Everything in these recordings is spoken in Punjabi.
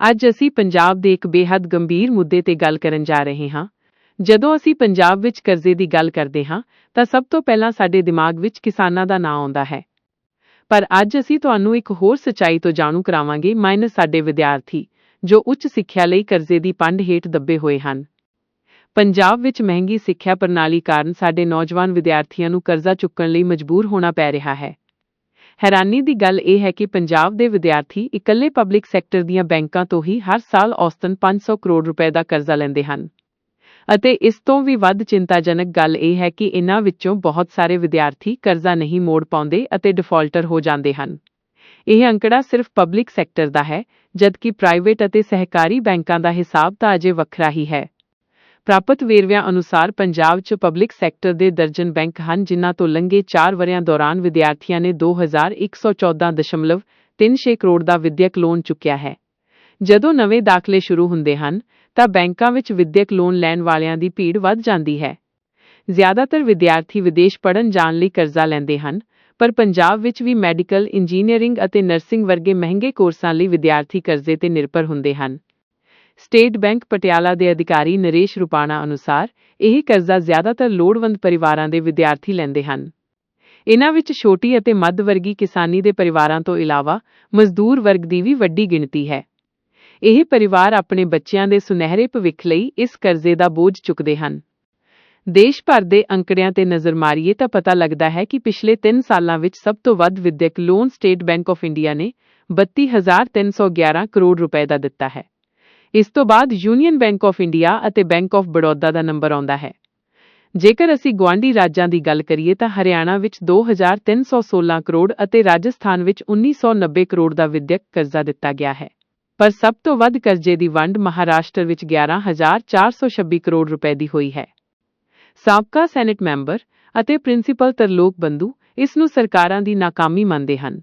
ਅੱਜ ਅਸੀਂ ਪੰਜਾਬ ਦੇ ਇੱਕ ਬੇਹੱਦ ਗੰਭੀਰ ਮੁੱਦੇ ਤੇ ਗੱਲ ਕਰਨ ਜਾ ਰਹੇ ਹਾਂ। ਜਦੋਂ ਅਸੀਂ ਪੰਜਾਬ ਵਿੱਚ ਕਰਜ਼ੇ ਦੀ ਗੱਲ ਕਰਦੇ ਹਾਂ, ਤਾਂ ਸਭ ਤੋਂ ਪਹਿਲਾਂ ਸਾਡੇ ਦਿਮਾਗ ਵਿੱਚ ਕਿਸਾਨਾਂ ਦਾ ਨਾਂ ਆਉਂਦਾ ਹੈ। ਪਰ ਅੱਜ ਅਸੀਂ ਤੁਹਾਨੂੰ ਇੱਕ ਹੋਰ ਸੱਚਾਈ ਤੋਂ ਜਾਣੂ ਕਰਾਵਾਂਗੇ, ਮਾਈਨਸ ਸਾਡੇ ਵਿਦਿਆਰਥੀ, ਜੋ ਉੱਚ ਸਿੱਖਿਆ ਲਈ ਕਰਜ਼ੇ ਦੀ ਪੰਡ ਹੇਠ ਦੱਬੇ ਹੋਏ ਹਨ। ਪੰਜਾਬ ਵਿੱਚ ਮਹਿੰਗੀ ਸਿੱਖਿਆ ਪ੍ਰਣਾਲੀ ਕਾਰਨ ਸਾਡੇ ਨੌਜਵਾਨ ਵਿਦਿਆਰਥੀਆਂ ਨੂੰ ਕਰਜ਼ਾ ਚੁੱਕਣ ਲਈ ਮਜਬੂਰ ਹੋਣਾ ਪੈ ਰਿਹਾ ਹੈ। ਹੈਰਾਨੀ ਦੀ ਗੱਲ ਇਹ ਹੈ ਕਿ ਪੰਜਾਬ ਦੇ ਵਿਦਿਆਰਥੀ ਇਕੱਲੇ ਪਬਲਿਕ ਸੈਕਟਰ ਦੀਆਂ ਬੈਂਕਾਂ ਤੋਂ ਹੀ ਹਰ ਸਾਲ ਔਸਤਨ 500 ਕਰੋੜ ਰੁਪਏ ਦਾ ਕਰਜ਼ਾ ਲੈਂਦੇ ਹਨ। ਅਤੇ ਇਸ ਤੋਂ ਵੀ ਵੱਧ ਚਿੰਤਾਜਨਕ ਗੱਲ ਇਹ ਹੈ ਕਿ ਇਨ੍ਹਾਂ ਵਿੱਚੋਂ ਬਹੁਤ ਸਾਰੇ ਵਿਦਿਆਰਥੀ ਕਰਜ਼ਾ ਨਹੀਂ ਮੋੜ ਪਾਉਂਦੇ ਅਤੇ ਡਿਫਾਲਟਰ ਹੋ ਜਾਂਦੇ ਹਨ। ਇਹ ਅੰਕੜਾ ਸਿਰਫ ਪਬਲਿਕ ਸੈਕਟਰ ਦਾ ਹੈ, ਜਦਕਿ ਪ੍ਰਾਈਵੇਟ ਅਤੇ ਸਹਿਕਾਰੀ ਬੈਂਕਾਂ ਦਾ ਹਿਸਾਬ ਤਾਂ ਅਜੇ ਵੱਖਰਾ ਹੀ ਹੈ। ਪ੍ਰਾਪਤ ਵੇਰਵਿਆਂ ਅਨੁਸਾਰ ਪੰਜਾਬ 'ਚ ਪਬਲਿਕ ਸੈਕਟਰ ਦੇ ਦਰਜਨ ਬੈਂਕ ਹਨ, ਜਿਨ੍ਹਾਂ ਤੋਂ ਲੰਘੇ 4 ਵਰਿਆਂ ਦੌਰਾਨ ਵਿਦਿਆਰਥੀਆਂ ਨੇ 2114.36 ਕਰੋੜ ਦਾ ਵਿਦਿਅਕ ਲੋਨ ਚੁੱਕਿਆ ਹੈ। ਜਦੋਂ ਨਵੇਂ ਦਾਖਲੇ ਸ਼ੁਰੂ ਹੁੰਦੇ ਹਨ, ਤਾਂ ਬੈਂਕਾਂ ਵਿੱਚ ਵਿਦਿਅਕ ਲੋਨ ਲੈਣ ਵਾਲਿਆਂ ਦੀ ਭੀੜ ਵੱਧ ਜਾਂਦੀ ਹੈ। ਜ਼ਿਆਦਾਤਰ ਵਿਦਿਆਰਥੀ ਵਿਦੇਸ਼ ਪੜ੍ਹਨ ਜਾਣ ਲਈ ਕਰਜ਼ਾ ਲੈਂਦੇ ਹਨ, ਪਰ ਪੰਜਾਬ ਵਿੱਚ ਵੀ ਮੈਡੀਕਲ ਇੰਜੀਨੀਅਰਿੰਗ ਅਤੇ ਨਰਸਿੰਗ ਵਰਗੇ ਮਹਿੰਗੇ ਕੋਰਸਾਂ ਲਈ ਵਿਦਿਆਰਥੀ ਕਰਜ਼ੇ ਤੇ ਨਿਰਭਰ ਹੁੰਦੇ ਹਨ। ਸਟੇਟ ਬੈਂਕ ਪਟਿਆਲਾ ਦੇ ਅਧਿਕਾਰੀ ਨਰੇਸ਼ ਰੁਪਾਣਾ ਅਨੁਸਾਰ, ਇਹ ਕਰਜ਼ਾ ਜ਼ਿਆਦਾਤਰ ਲੋੜਵੰਦ ਪਰਿਵਾਰਾਂ ਦੇ ਵਿਦਿਆਰਥੀ ਲੈਂਦੇ ਹਨ। ਇਨ੍ਹਾਂ ਵਿੱਚ ਛੋਟੀ ਅਤੇ ਮੱਧ ਵਰਗੀ ਕਿਸਾਨੀ ਦੇ ਪਰਿਵਾਰਾਂ ਤੋਂ ਇਲਾਵਾ ਮਜ਼ਦੂਰ ਵਰਗ ਦੀ ਵੀ ਵੱਡੀ ਗਿਣਤੀ ਹੈ। ਇਹ ਪਰਿਵਾਰ ਆਪਣੇ ਬੱਚਿਆਂ ਦੇ ਸੁਨਹਿਰੇ ਭਵਿੱਖ ਲਈ ਇਸ ਕਰਜ਼ੇ ਦਾ ਬੋਝ ਚੁੱਕਦੇ ਹਨ। ਦੇਸ਼ ਭਰ ਦੇ ਅੰਕੜਿਆਂ ਤੇ ਨਜ਼ਰ ਮਾਰੀਏ ਤਾਂ ਪਤਾ ਲੱਗਦਾ ਹੈ ਕਿ ਪਿਛਲੇ 3 ਸਾਲਾਂ ਵਿੱਚ ਸਭ ਤੋਂ ਵੱਧ ਵਿਦਿਅਕ loan state bank of India ਨੇ 32311 ਕਰੋੜ ਰੁਪਏ ਦਾ ਦਿੱਤਾ ਹੈ। ਇਸ ਤੋਂ ਬਾਅਦ ਯੂਨੀਅਨ ਬੈਂਕ ਆਫ ਇੰਡੀਆ ਅਤੇ ਬੈਂਕ ਆਫ ਬੜੌਦਾ ਦਾ ਨੰਬਰ ਆਉਂਦਾ ਹੈ। ਜੇਕਰ ਅਸੀਂ ਗੁਆਂਢੀ ਰਾਜਾਂ ਦੀ ਗੱਲ ਕਰੀਏ ਤਾਂ ਹਰਿਆਣਾ ਵਿੱਚ 2316 ਕਰੋੜ ਅਤੇ ਰਾਜਸਥਾਨ ਵਿੱਚ 1990 ਕਰੋੜ ਦਾ ਵਿਦਿਅਕ ਕਰਜ਼ਾ ਦਿੱਤਾ ਗਿਆ ਹੈ। ਪਰ ਸਭ ਤੋਂ ਵੱਧ ਕਰਜ਼ੇ ਦੀ ਵੰਡ ਮਹਾਰਾਸ਼ਟਰ ਵਿੱਚ 11426 ਕਰੋੜ ਰੁਪਏ ਦੀ ਹੋਈ ਹੈ। ਸਾਬਕਾ ਸੈਨੇਟ ਮੈਂਬਰ ਅਤੇ ਪ੍ਰਿੰਸੀਪਲ ਤਰਲੋਕ ਬੰਦੂ ਇਸ ਨੂੰ ਸਰਕਾਰਾਂ ਦੀ ਨਾਕਾਮੀ ਮੰਨਦੇ ਹਨ।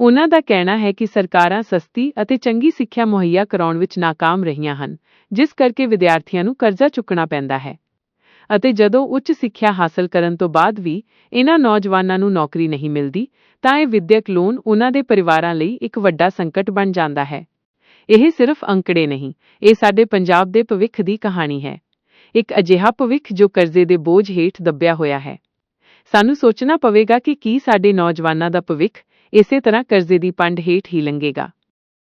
ਉਹਨਾਂ ਦਾ ਕਹਿਣਾ ਹੈ ਕਿ ਸਰਕਾਰਾਂ ਸਸਤੀ ਅਤੇ ਚੰਗੀ ਸਿੱਖਿਆ ਮੁਹੱਈਆ ਕਰਾਉਣ ਵਿੱਚ ਨਾਕਾਮ ਰਹੀਆਂ ਹਨ, ਜਿਸ ਕਰਕੇ ਵਿਦਿਆਰਥੀਆਂ ਨੂੰ ਕਰਜ਼ਾ ਚੁੱਕਣਾ ਪੈਂਦਾ ਹੈ। ਅਤੇ ਜਦੋਂ ਉੱਚ ਸਿੱਖਿਆ ਹਾਸਲ ਕਰਨ ਤੋਂ ਬਾਅਦ ਵੀ ਇਹਨਾਂ ਨੌਜਵਾਨਾਂ ਨੂੰ ਨੌਕਰੀ ਨਹੀਂ ਮਿਲਦੀ, ਤਾਂ ਇਹ ਵਿਦਿਅਕ ਲੋਨ ਉਹਨਾਂ ਦੇ ਪਰਿਵਾਰਾਂ ਲਈ ਇੱਕ ਵੱਡਾ ਸੰਕਟ ਬਣ ਜਾਂਦਾ ਹੈ। ਇਹ ਸਿਰਫ ਅੰਕੜੇ ਨਹੀਂ, ਇਹ ਸਾਡੇ ਪੰਜਾਬ ਦੇ ਭਵਿੱਖ ਦੀ ਕਹਾਣੀ ਹੈ। ਇੱਕ ਅਜਿਹਾ ਭਵਿੱਖ ਜੋ ਕਰਜ਼ੇ ਦੇ ਬੋਝ ਹੇਠ ਦੱਬਿਆ ਹੋਇਆ ਹੈ। ਸਾਨੂੰ ਸੋਚਣਾ ਪਵੇਗਾ ਕਿ ਕੀ ਸਾਡੇ ਨੌਜਵਾਨਾਂ ਦਾ ਭਵਿੱਖ ਇਸੇ ਤਰ੍ਹਾਂ ਕਰਜ਼ੇ ਦੀ ਪੰਡ ਹੇਠ ਹੀ ਲੰਘੇਗਾ।